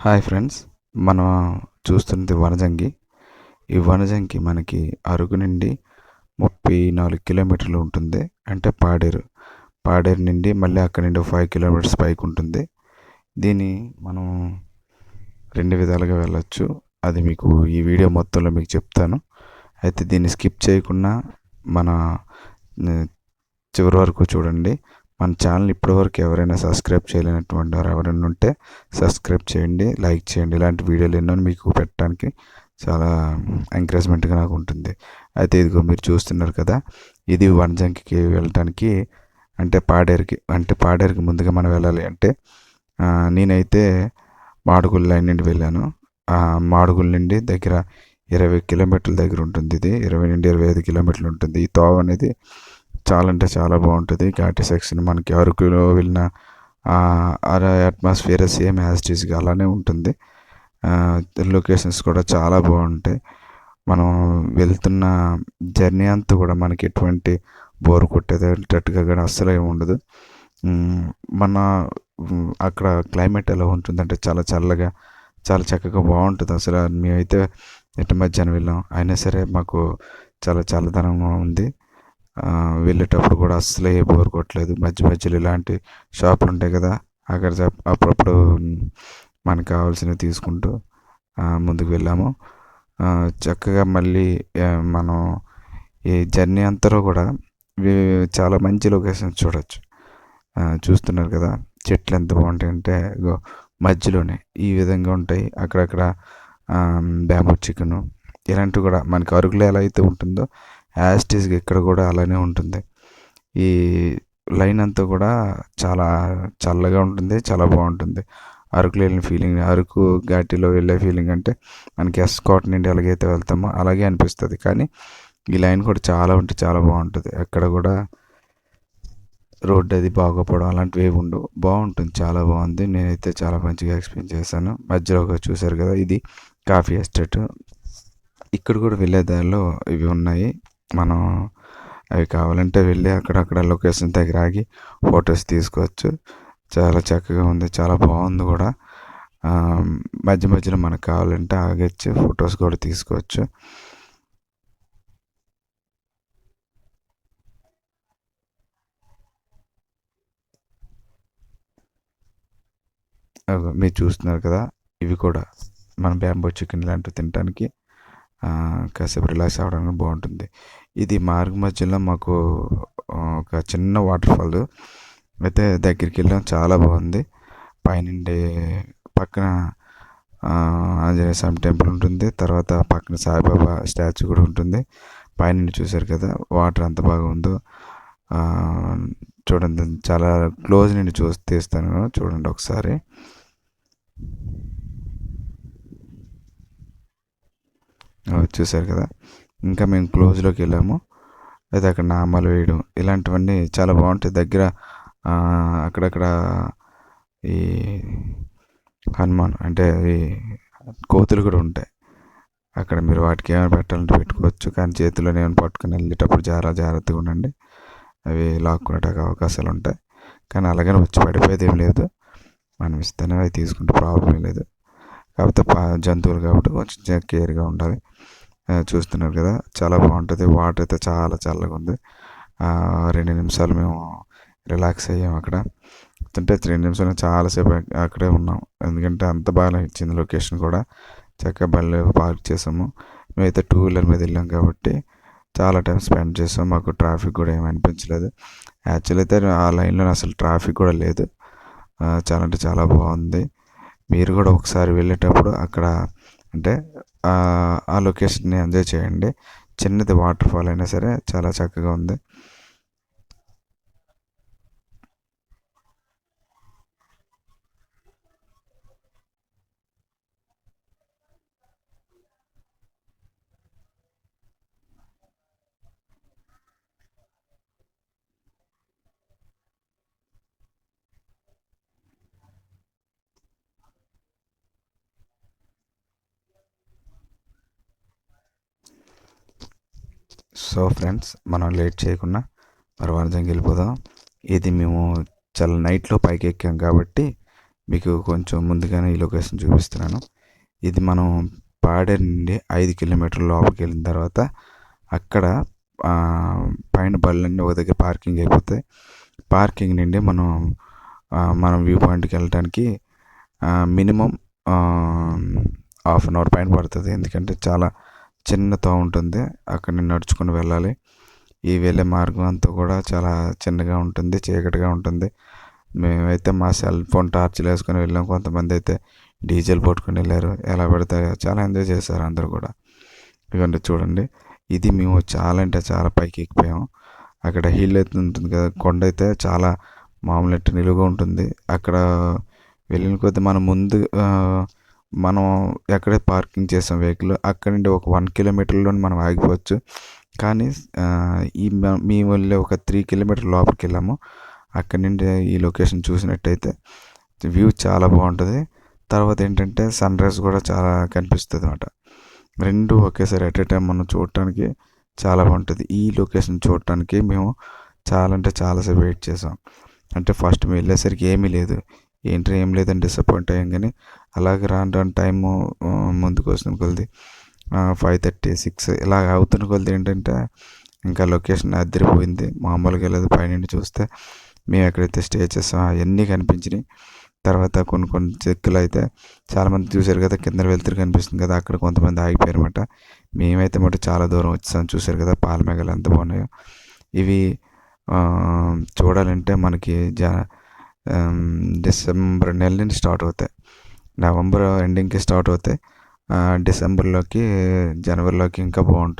Hi friends మనం చూస్తున్నది వనజంగి. ఈ వనజంగి మనకి అరుగు నుండి ముప్పై నాలుగు కిలోమీటర్లు ఉంటుంది అంటే పాడేరు. పాడేరు నుండి మళ్ళీ అక్కడ నుండి ఫైవ్ కిలోమీటర్స్ పైకి ఉంటుంది. దీన్ని మనం రెండు విధాలుగా వెళ్ళొచ్చు. అది మీకు ఈ వీడియో మొత్తంలో మీకు చెప్తాను. అయితే దీన్ని స్కిప్ చేయకుండా మన చివరి వరకు చూడండి. మన ఛానల్ ఇప్పటివరకు ఎవరైనా సబ్స్క్రైబ్ చేయలేనటువంటి వారు ఎవరైనా ఉంటే సబ్స్క్రైబ్ చేయండి లైక్ చేయండి. ఇలాంటి వీడియోలు ఎన్నో మీకు పెట్టడానికి చాలా ఎంకరేజ్మెంట్గా నాకు ఉంటుంది. అయితే ఇదిగో మీరు చూస్తున్నారు కదా ఇది వనజంకి వెళ్ళటానికి అంటే పాడేరుకి అంటే పాడేరుకి ముందుగా మనం వెళ్ళాలి అంటే నేనైతే మాడుగుల లైన్ నుండి వెళ్ళాను. మాడుగుల నుండి దగ్గర ఇరవై కిలోమీటర్ల దగ్గర ఉంటుంది ఇది. ఇరవై నుండి ఇరవై ఐదు కిలోమీటర్లు ఉంటుంది. ఈ తోవ అనేది చాలా అంటే చాలా బాగుంటుంది. ఘాటి సెక్షన్ మనకి అరకులో వెళ్ళిన అట్మాస్ఫియర్ సేమ్ యాజిటీస్గా అలానే ఉంటుంది. లొకేషన్స్ కూడా చాలా బాగుంటాయి. మనం వెళ్తున్న జర్నీ అంతా కూడా మనకి ఎటువంటి బోర్ కొట్టేటట్టుగా కానీ అస్సలు ఏమి ఉండదు. మన అక్కడ క్లైమేట్ ఎలా ఉంటుందంటే చాలా చల్లగా చాలా చక్కగా బాగుంటుంది అసలు. మేమైతే ఎట్ట మధ్యాహ్నం వెళ్ళాం అయినా సరే మాకు చాలా చల్లదనంగా ఉంది. వెళ్ళేటప్పుడు కూడా అస్సలు ఏ బోర్ కొట్టలేదు. మధ్య మధ్యలో ఇలాంటి షాపులు ఉంటాయి కదా అక్కడ అప్పుడప్పుడు మనకు కావాల్సినవి తీసుకుంటూ ముందుకు వెళ్ళాము. చక్కగా మళ్ళీ మనం ఈ జర్నీ అంతలో కూడా చాలా మంచి లొకేషన్స్ చూడవచ్చు చూస్తున్నారు కదా చెట్లు ఎంత బాగుంటాయంటే మధ్యలోనే ఈ విధంగా ఉంటాయి. అక్కడక్కడ బ్యాంబూ చికెను ఇలాంటివి కూడా మనకి అరుగులో ఎలా అయితే ఉంటుందో యాస్టీస్గా ఇక్కడ కూడా అలానే ఉంటుంది. ఈ లైన్ అంతా కూడా చాలా చల్లగా ఉంటుంది చాలా బాగుంటుంది. అరకులో వెళ్ళిన ఫీలింగ్ అరకు ఘాటిలో వెళ్ళే ఫీలింగ్ అంటే మనకి ఎస్కాట్ నుండి ఎలాగైతే వెళ్తామో అలాగే అనిపిస్తుంది. కానీ ఈ లైన్ కూడా చాలా ఉంటే చాలా బాగుంటుంది. అక్కడ కూడా రోడ్డు అది బాగోపోవడం అలాంటివి ఏమి ఉండవు. బాగుంటుంది చాలా బాగుంది. నేనైతే చాలా మంచిగా ఎక్స్పీరియన్స్ చేశాను. మధ్యలో ఒక చూశారు కదా ఇది కాఫీ ఎస్టేట్. ఇక్కడ కూడా వెళ్ళే దారిలో ఇవి ఉన్నాయి. మనం అవి కావాలంటే వెళ్ళి అక్కడక్కడ లొకేషన్ దగ్గర ఆగి ఫొటోస్ తీసుకోవచ్చు. చాలా చక్కగా ఉంది చాలా బాగుంది కూడా. మధ్య మధ్యలో మనకు కావాలంటే ఆగొచ్చి ఫొటోస్ కూడా తీసుకోవచ్చు. మీరు చూస్తున్నారు కదా ఇవి కూడా మన బ్యాంబో చికెన్ లాంటివి తినడానికి కాసేపు రిలాక్స్ అవ్వడానికి బాగుంటుంది. ఇది మార్గ మధ్యలో మాకు ఒక చిన్న వాటర్ ఫాల్ అయితే దగ్గరికి వెళ్ళాం చాలా బాగుంది. పైనుండి పక్కన ఆంజనేయ స్వామి టెంపుల్ ఉంటుంది. తర్వాత పక్కన సాయిబాబా స్టాచ్యూ కూడా ఉంటుంది. పైనుండి చూశారు కదా వాటర్ ఎంత బాగా ఉందో. చూడండి చాలా క్లోజ్ నుండి చూసి తీస్తాను. చూడండి ఒకసారి. చూశారు కదా. ఇంకా మేము క్లోజ్లోకి వెళ్ళాము. అయితే అక్కడ నామాలు వేయడం ఇలాంటివన్నీ చాలా బాగుంటాయి. దగ్గర అక్కడక్కడ ఈ హనుమాన్ అంటే ఈ కోతులు కూడా ఉంటాయి. అక్కడ మీరు వాటికి ఏమైనా పెట్టాలంటే పెట్టుకోవచ్చు. కానీ చేతిలో ఏమైనా పట్టుకుని వెళ్ళేటప్పుడు జాగ్రత్త జాగ్రత్తగా ఉండండి. అవి లాక్కునేటానికి అవకాశాలు ఉంటాయి. కానీ అలాగని వచ్చి పడిపోయేది ఏం లేదు. మనం ఇస్తేనే అవి తీసుకుంటే ప్రాబ్లం లేదు. కాకపోతే జంతువులు కాబట్టి కొంచెం కేర్గా ఉండాలి. చూస్తున్నారు కదా చాలా బాగుంటుంది. వాటర్ అయితే చాలా చల్లగా ఉంది. రెండు నిమిషాలు మేము రిలాక్స్ అయ్యాం అక్కడ. అంటే రెండు నిమిషాలు చాలాసేపు అక్కడే ఉన్నాం. ఎందుకంటే అంత బాగా ఇచ్చింది లొకేషన్ కూడా. చక్కగా బళ్ళు పార్క్ చేసాము. మేమైతే టూ వీలర్ మీద వెళ్ళాం కాబట్టి చాలా టైం స్పెండ్ చేసాం. మాకు ట్రాఫిక్ కూడా ఏమి అనిపించలేదు. యాక్చువల్ అయితే ఆ లైన్లో అసలు ట్రాఫిక్ కూడా లేదు. చాలా అంటే చాలా బాగుంది. మీరు కూడా ఒకసారి వెళ్ళేటప్పుడు అక్కడ అంటే ఆ లొకేషన్ని ఎంజాయ్ చేయండి. చిన్నది వాటర్ ఫాల్ అయినా సరే చాలా చక్కగా ఉంది. సో ఫ్రెండ్స్ మనం లేట్ చేయకుండా పర్వాజంకి వెళ్ళిపోదాం ఇది మేము చాలా నైట్లో పైకి ఎక్కాం కాబట్టి మీకు కొంచెం ముందుగానే ఈ లొకేషన్ చూపిస్తున్నాను. ఇది మనం పాడేరు నుండి ఐదు కిలోమీటర్ల లోపలికి వెళ్ళిన తర్వాత అక్కడ పైన బళ్ళన్నీ ఒక దగ్గర పార్కింగ్ అయిపోతాయి. పార్కింగ్ నుండి మనం మనం వ్యూ పాయింట్కి వెళ్ళడానికి మినిమం హాఫ్ అన్ అవర్ పైన పడుతుంది. ఎందుకంటే చాలా చిన్నతో ఉంటుంది. అక్కడ నేను నడుచుకుని వెళ్ళాలి. ఈ వెళ్ళే మార్గం అంతా కూడా చాలా చిన్నగా ఉంటుంది చీకటిగా ఉంటుంది. మేమైతే మా సెల్ ఫోన్ టార్చ్లు వేసుకొని వెళ్ళాం. కొంతమంది అయితే డీజిల్ పట్టుకొని వెళ్ళారు. ఎలా పడితే చాలా ఎంజాయ్ చేశారు అందరూ కూడా. ఇవన్నీ చూడండి. ఇది మేము చాలా అంటే చాలా పైకి ఎక్కిపోయాం. అక్కడ హిల్ అయితే ఉంటుంది కదా కొండ అయితే చాలా మామూలు ఎట్టు నిలువుగా ఉంటుంది. అక్కడ వెళ్ళిన కొద్దీ మనం ముందు మనం ఎక్కడే పార్కింగ్ చేసాం వెహికల్ అక్కడ నుండి ఒక వన్ కిలోమీటర్లో మనం ఆగిపోవచ్చు. కానీ ఈ మేము వెళ్ళే ఒక త్రీ కిలోమీటర్ లోపలికి వెళ్ళాము. అక్కడ నుండి ఈ లొకేషన్ చూసినట్టయితే వ్యూ చాలా బాగుంటుంది. తర్వాత ఏంటంటే సన్ రైజ్ కూడా చాలా కనిపిస్తుంది అనమాట రెండు ఒకేసారి ఎట్ ఏ టైం మనం చూడటానికి చాలా బాగుంటుంది. ఈ లొకేషన్ చూడటానికి మేము చాలా అంటే చాలాసేపు వెయిట్ చేసాం. అంటే ఫస్ట్ మేము వెళ్ళేసరికి ఏమీ లేదు. ఏంటి ఏం లేదని డిసప్పాయింట్ అయ్యాం కానీ అలాగే రాను రాను టైము ముందుకు వస్తున్న కొలది ఫైవ్ థర్టీ సిక్స్ ఇలా అవుతున్న కొలది ఏంటంటే ఇంకా లొకేషన్ అద్దరిపోయింది మామూలుగా వెళ్ళదు పైనుండి చూస్తే మేము ఎక్కడైతే స్టే చేస్తాం అవన్నీ కనిపించినాయి. తర్వాత కొన్ని కొన్ని చెక్కులు అయితే చాలామంది చూశారు కదా కింద వెళ్తురు కనిపిస్తుంది కదా అక్కడ కొంతమంది ఆగిపోయారు అనమాట మేమైతే మటు చాలా దూరం వచ్చాం చూశారు కదా పాలమేఘాలు ఎంత బాగున్నాయో. ఇవి చూడాలంటే మనకి జా డిసెంబర్ నెల నుంచి స్టార్ట్ అవుతాయి. నవంబర్ ఎండింగ్కి స్టార్ట్ అవుతాయి. డిసెంబర్లోకి జనవరిలోకి ఇంకా బాగుంటుంది.